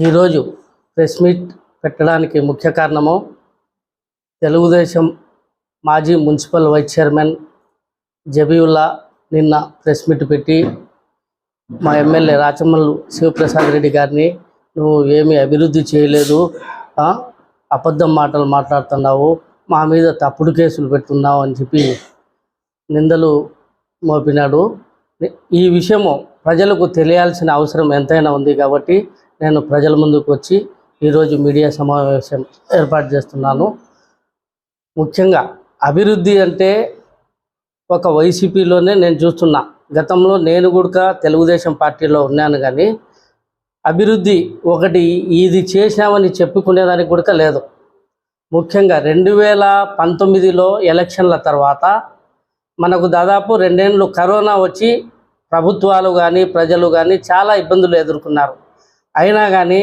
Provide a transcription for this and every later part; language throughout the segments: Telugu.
ఈరోజు ప్రెస్ మీట్ పెట్టడానికి ముఖ్య కారణము తెలుగుదేశం మాజీ మున్సిపల్ వైస్ చైర్మన్ జబీవుల్లా నిన్న ప్రెస్ మీట్ పెట్టి మా ఎమ్మెల్యే రాచమల్లు శివప్రసాద్ రెడ్డి గారిని నువ్వు ఏమీ అభివృద్ధి చేయలేదు అబద్ధం మాటలు మాట్లాడుతున్నావు మా మీద తప్పుడు కేసులు పెడుతున్నావు అని చెప్పి నిందలు మోపినాడు. ఈ విషయము ప్రజలకు తెలియాల్సిన అవసరం ఎంతైనా ఉంది కాబట్టి నేను ప్రజల ముందుకు వచ్చి ఈరోజు మీడియా సమావేశం ఏర్పాటు చేస్తున్నాను. ముఖ్యంగా అభివృద్ధి అంటే ఒక వైసీపీలోనే నేను చూస్తున్నా. గతంలో నేను కూడా తెలుగుదేశం పార్టీలో ఉన్నాను కానీ అభివృద్ధి ఒకటి ఇది చేశామని చెప్పుకునేదానికి కూడా లేదు. ముఖ్యంగా రెండు వేల పంతొమ్మిదిలో ఎలక్షన్ల తర్వాత మనకు దాదాపు రెండేళ్ళు కరోనా వచ్చి ప్రభుత్వాలు కానీ ప్రజలు కానీ చాలా ఇబ్బందులు ఎదుర్కొన్నారు. అయినా కానీ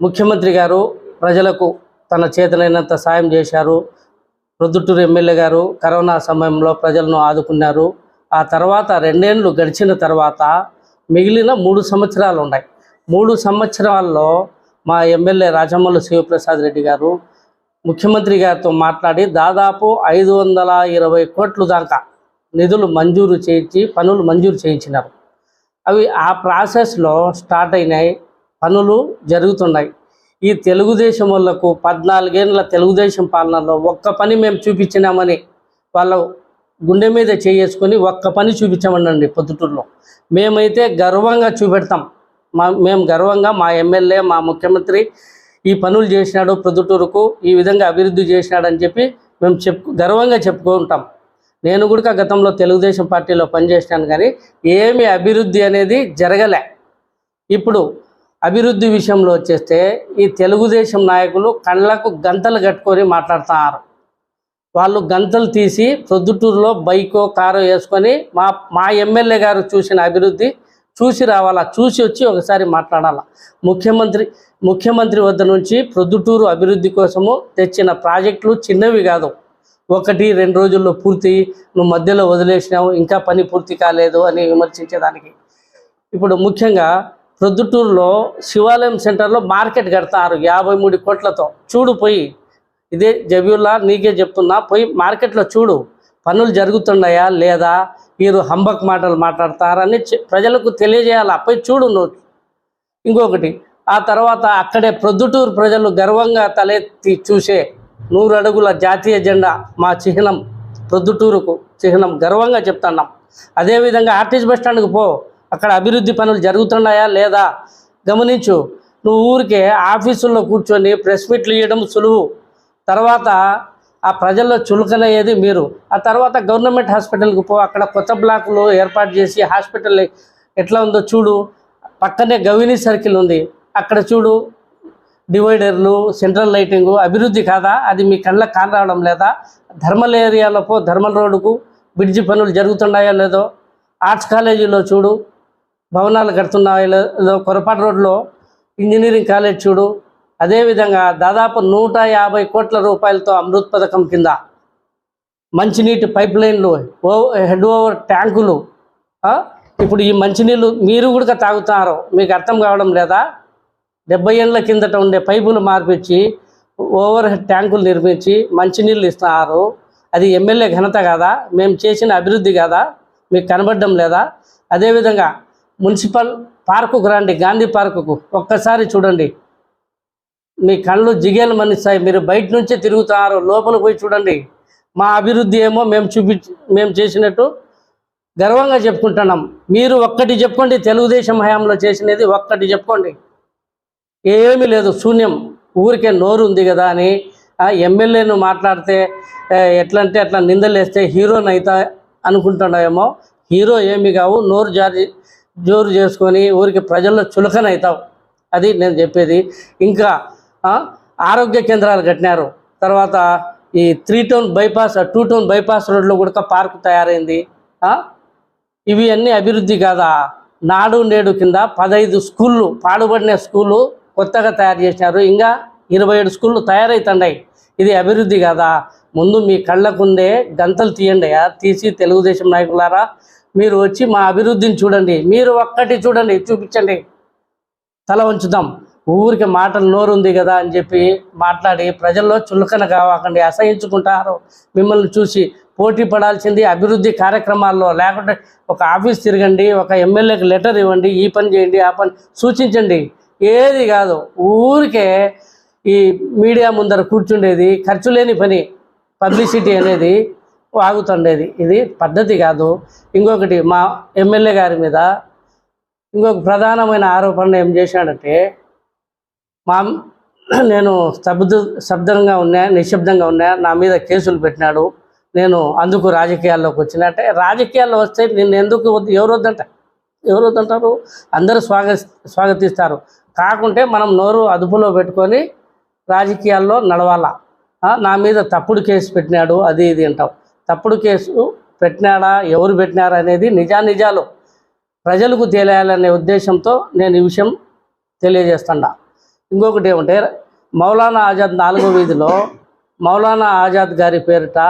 ముఖ్యమంత్రి గారు ప్రజలకు తన చేతనైనంత సాయం చేశారు. ప్రొద్దుటూరు ఎమ్మెల్యే గారు కరోనా సమయంలో ప్రజలను ఆదుకున్నారు. ఆ తర్వాత రెండేళ్ళు గడిచిన తర్వాత మిగిలిన మూడు సంవత్సరాలు ఉన్నాయి. మూడు సంవత్సరాల్లో మా ఎమ్మెల్యే రాజమల్లు శివప్రసాద్ రెడ్డి గారు ముఖ్యమంత్రి గారితో మాట్లాడి దాదాపు ఐదు వందల ఇరవై కోట్లు దాకా నిధులు మంజూరు చేయించి పనులు మంజూరు చేయించినారు. అవి ఆ ప్రాసెస్లో స్టార్ట్ అయినాయి. పనులు జరుగుతున్నాయి. ఈ తెలుగుదేశం వాళ్ళకు పద్నాలుగేళ్ళ తెలుగుదేశం పాలనలో ఒక్క పని మేము చూపించినామని వాళ్ళ గుండె మీద చేసుకొని ఒక్క పని చూపించామనండి పొద్దుటూరులో. మేమైతే గర్వంగా చూపెడతాం. మా మేము గర్వంగా మా ఎమ్మెల్యే మా ముఖ్యమంత్రి ఈ పనులు చేసినాడు పొద్దుటూరుకు ఈ విధంగా అభివృద్ధి చేసినాడని చెప్పి మేము చెప్పు గర్వంగా చెప్పుకుంటాం. నేను కూడా గతంలో తెలుగుదేశం పార్టీలో పనిచేసినాను కానీ ఏమి అభివృద్ధి అనేది జరగలే. ఇప్పుడు అభివృద్ధి విషయంలో వచ్చేస్తే ఈ తెలుగుదేశం నాయకులు కళ్ళకు గంతలు కట్టుకొని మాట్లాడుతున్నారు. వాళ్ళు గంతలు తీసి ప్రొద్దుటూరులో బైకో కారో వేసుకొని మా మా ఎమ్మెల్యే గారు చూసిన అభివృద్ధి చూసి రావాలా? చూసి వచ్చి ఒకసారి మాట్లాడాలా? ముఖ్యమంత్రి ముఖ్యమంత్రి వద్ద నుంచి ప్రొద్దుటూరు అభివృద్ధి కోసము తెచ్చిన ప్రాజెక్టులు చిన్నవి కాదు. ఒకటి రెండు రోజుల్లో పూర్తి నువ్వు మధ్యలో వదిలేసినావు ఇంకా పని పూర్తి కాలేదు అని విమర్శించేదానికి. ఇప్పుడు ముఖ్యంగా ప్రొద్దుటూరులో శివాలయం సెంటర్లో మార్కెట్ కడతారు యాభై మూడు కోట్లతో. చూడు పోయి. ఇదే జబీవుల్లా నీకే చెప్తున్నా పోయి మార్కెట్లో చూడు. పనులు జరుగుతున్నాయా లేదా? మీరు హంబక్ మాటలు మాట్లాడతారని ప్రజలకు తెలియజేయాలా? పోయి చూడు నువ్వు. ఇంకొకటి ఆ తర్వాత అక్కడే ప్రొద్దుటూరు ప్రజలు గర్వంగా తలెత్తి చూసే నూరు అడుగుల జాతీయ జెండా మా చిహ్నం ప్రొద్దుటూరుకు చిహ్నం గర్వంగా చెప్తున్నాం. అదేవిధంగా ఆర్టీసీ బస్ స్టాండ్కి పో అక్కడ అభివృద్ధి పనులు జరుగుతున్నాయా లేదా? గమనించు నువ్వు ఊరికే ఆఫీసుల్లో కూర్చొని ప్రెస్ మీట్లు ఇవ్వడం సులువు. తర్వాత ఆ ప్రజల్లో చులకనయ్యేది మీరు. ఆ తర్వాత గవర్నమెంట్ హాస్పిటల్కి పో అక్కడ కొత్త బ్లాకులు ఏర్పాటు చేసి హాస్పిటల్ ఎట్లా ఉందో చూడు. పక్కనే గవిని సర్కిల్ ఉంది. అక్కడ చూడు. డివైడర్లు సెంట్రల్ లైటింగు అభివృద్ధి కాదా? అది మీ కళ్ళకు కానరావడం లేదా? ధర్మల్ ఏరియాలో పో ధర్మల్ రోడ్డుకు బ్రిడ్జి పనులు జరుగుతున్నాయో లేదో? ఆర్ట్స్ కాలేజీలో చూడు భవనాలు కడుతున్నాయో లేదో? కొరపాటు రోడ్లో ఇంజనీరింగ్ కాలేజ్ చూడు. అదేవిధంగా దాదాపు నూట యాభై కోట్ల రూపాయలతో అమృత్ పథకం కింద మంచినీటి పైప్ లైన్లు ఓ హెడ్ ఓవర్ ట్యాంకులు ఇప్పుడు ఈ మంచినీళ్ళు మీరు కూడా తాగుతారు? మీకు అర్థం కావడం లేదా? డెబ్బై ఏళ్ళ కిందట ఉండే పైపులు మార్పించి ఓవర్ హెడ్ ట్యాంకులు నిర్మించి మంచినీళ్ళు ఇస్తున్నారు. అది ఎమ్మెల్యే ఘనత కాదా? మేము చేసిన అభివృద్ధి కాదా? మీకు కనబడడం లేదా? అదేవిధంగా మున్సిపల్ పార్కుకు రండి గాంధీ పార్కుకు ఒక్కసారి చూడండి. మీ కళ్ళు జిగేలు మనిస్తాయి మీరు బయట నుంచే తిరుగుతున్నారు. లోపల పోయి చూడండి. మా అభివృద్ధి ఏమో మేము చూపి మేము చేసినట్టు గర్వంగా చెప్పుకుంటున్నాం. మీరు ఒక్కటి చెప్పుకోండి. తెలుగుదేశం హయాంలో చేసినది ఒక్కటి చెప్పుకోండి. ఏమీ లేదు శూన్యం. ఊరికే నోరు ఉంది కదా అని ఎమ్మెల్యేను మాట్లాడితే ఎట్లంటే ఎట్లా అంటే అట్లా నిందలేస్తే హీరోని అవుతా అనుకుంటున్నావేమో హీరో ఏమి కావు నోరు జారి జోరు చేసుకొని ఊరికి ప్రజల్లో చులకన అవుతావు అది నేను చెప్పేది. ఇంకా ఆరోగ్య కేంద్రాలు కట్టినారు. తర్వాత ఈ three town bypass two town bypass రోడ్లో కూడా పార్క్ తయారైంది. ఇవి అన్నీ అభివృద్ధి కాదా? నాడు నేడు కింద పదహైదు స్కూళ్ళు పాడుబడిన స్కూళ్ళు కొత్తగా తయారు చేసినారు ఇంకా ఇరవై ఏడు స్కూళ్ళు తయారవుతున్నాయి ఇది అభివృద్ధి కదా? ముందు మీ కళ్ళకుండే గంతలు తీయండి. తీసి తెలుగుదేశం నాయకులారా మీరు వచ్చి మా అభివృద్ధిని చూడండి. మీరు ఒక్కటి చూడండి చూపించండి. తల ఉంచుదాం ఊరికి మాటలు నోరు ఉంది కదా అని చెప్పి మాట్లాడి ప్రజల్లో చులకన కావకండి అసహించుకుంటారు. మిమ్మల్ని చూసి పోటీ పడాల్సింది అభివృద్ధి కార్యక్రమాల్లో. లేకుంటే ఒక ఆఫీస్ తిరగండి ఒక ఎమ్మెల్యేకి లెటర్ ఇవ్వండి ఈ పని చేయండి ఆ పని సూచించండి. ఏది కాదు ఊరికే ఈ మీడియా ముందర కూర్చుండేది ఖర్చు లేని పని పబ్లిసిటీ అనేది వాగుతుండేది ఇది పద్ధతి కాదు. ఇంకొకటి మా ఎమ్మెల్యే గారి మీద ఇంకొక ప్రధానమైన ఆరోపణ ఏం చేశాడంటే మా నేను శబ్ద శబ్దంగా ఉన్నా నిశ్శబ్దంగా ఉన్నా నా మీద కేసులు పెట్టినాడు. నేను అందుకు రాజకీయాల్లోకి వచ్చిన. అంటే రాజకీయాల్లో వస్తే నిన్ను ఎందుకు ఎవరు వద్దంట? ఎవరు వద్దంటారు? అందరూ స్వాగ స్వాగతిస్తారు. కాకుంటే మనం నోరు అదుపులో పెట్టుకొని రాజకీయాల్లో నడవాలా. నా మీద తప్పుడు కేసు పెట్టినాడు అది ఇది అంటాం. తప్పుడు కేసు పెట్టినాడా ఎవరు పెట్టినారా అనేది నిజానిజాలు ప్రజలకు తెలియాలనే ఉద్దేశంతో నేను ఈ విషయం తెలియజేస్తున్నా. ఇంకొకటి ఏమంటే మౌలానా ఆజాద్ నాలుగో వీధిలో మౌలానా ఆజాద్ గారి పేరిట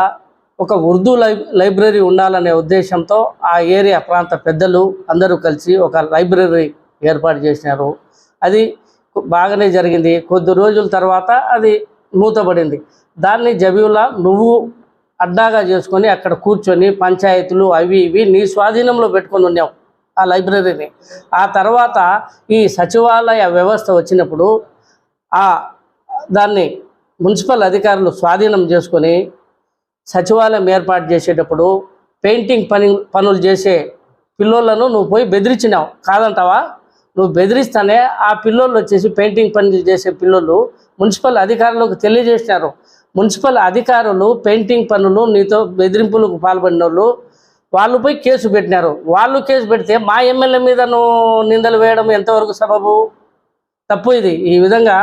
ఒక ఉర్దూ లై లైబ్రరీ ఉండాలనే ఉద్దేశంతో ఆ ఏరియా ప్రాంత పెద్దలు అందరూ కలిసి ఒక లైబ్రరీ ఏర్పాటు చేసినారు. అది బాగానే జరిగింది. కొద్ది రోజుల తర్వాత అది మూతపడింది దాన్ని జబీవులా నువ్వు అడ్డాగా చేసుకొని అక్కడ కూర్చొని పంచాయతీలు అవి ఇవి నీ స్వాధీనంలో పెట్టుకొని ఉన్నావు ఆ లైబ్రరీని. ఆ తర్వాత ఈ సచివాలయ వ్యవస్థ వచ్చినప్పుడు ఆ దాన్ని మున్సిపల్ అధికారులు స్వాధీనం చేసుకొని సచివాలయం ఏర్పాటు చేసేటప్పుడు పెయింటింగ్ పని పనులు చేసే పిల్లోళ్ళను నువ్వు పోయి బెదిరించినావు. కాదంటావా? నువ్వు బెదిరిస్తానే ఆ పిల్లోళ్ళు వచ్చేసి పెయింటింగ్ పనులు చేసే పిల్లోళ్ళు మున్సిపల్ అధికారులకు తెలియజేసినారు. మున్సిపల్ అధికారులు పెయింటింగ్ పనులు నీతో బెదిరింపులకు పాల్పడిన వాళ్ళు వాళ్ళు పోయి కేసు పెట్టినారు. వాళ్ళు కేసు పెడితే మా ఎమ్మెల్యే మీద నువ్వు నిందలు వేయడం ఎంతవరకు సబబు? తప్పు ఇది. ఈ విధంగా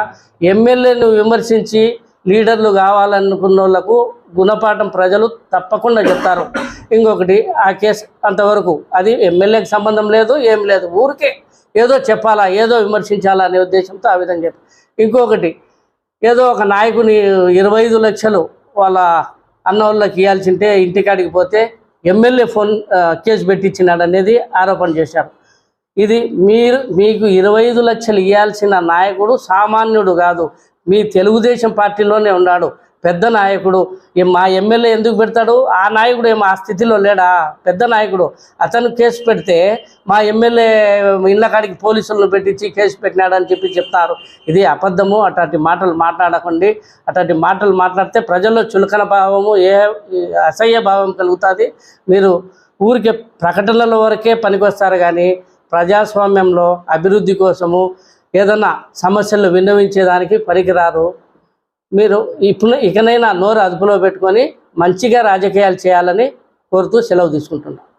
ఎమ్మెల్యేను విమర్శించి లీడర్లు కావాలనుకున్న వాళ్ళకు గుణపాఠం ప్రజలు తప్పకుండా చెప్తారు. ఇంకొకటి ఆ కేసు అంతవరకు. అది ఎమ్మెల్యేకి సంబంధం లేదు ఏం లేదు. ఊరికే ఏదో చెప్పాలా ఏదో విమర్శించాలా అనే ఉద్దేశంతో ఆ విధంగా చెప్పి ఇంకొకటి ఏదో ఒక నాయకుని ఇరవై ఐదు లక్షలు వాళ్ళ అన్న వాళ్ళకి ఇవ్వాల్సింటే ఇంటికాడికి పోతే ఎమ్మెల్యే ఫోన్ కేసు పెట్టించినాడు అనేది ఆరోపణ చేశారు. ఇది మీరు మీకు ఇరవై ఐదు లక్షలు ఇవ్వాల్సిన నాయకుడు సామాన్యుడు కాదు. మీ తెలుగుదేశం పార్టీలోనే ఉన్నాడు. పెద్ద నాయకుడు. మా ఎమ్మెల్యే ఎందుకు పెడతాడు? ఆ నాయకుడు ఏమో ఆ స్థితిలో లేడా? పెద్ద నాయకుడు. అతను కేసు పెడితే మా ఎమ్మెల్యే ఇళ్ళ కాడికి పోలీసులను పెట్టించి కేసు పెట్టినాడని చెప్పి చెప్తారు. ఇది అబద్ధము. అట్లాంటి మాటలు మాట్లాడకండి. అట్లాంటి మాటలు మాట్లాడితే ప్రజల్లో చులకన భావము ఏ అసహ్య భావం కలుగుతుంది. మీరు ఊరికే ప్రకటనల వరకే పనికొస్తారు కానీ ప్రజాస్వామ్యంలో అభివృద్ధి కోసము ఏదన్నా సమస్యలు విన్నవించేదానికి పనికిరారు. మీరు ఇప్పుడు ఇకనైనా నోరు అదుపులో పెట్టుకొని మంచిగా రాజకీయాలు చేయాలని కోరుతూ సెలవు తీసుకుంటున్నాను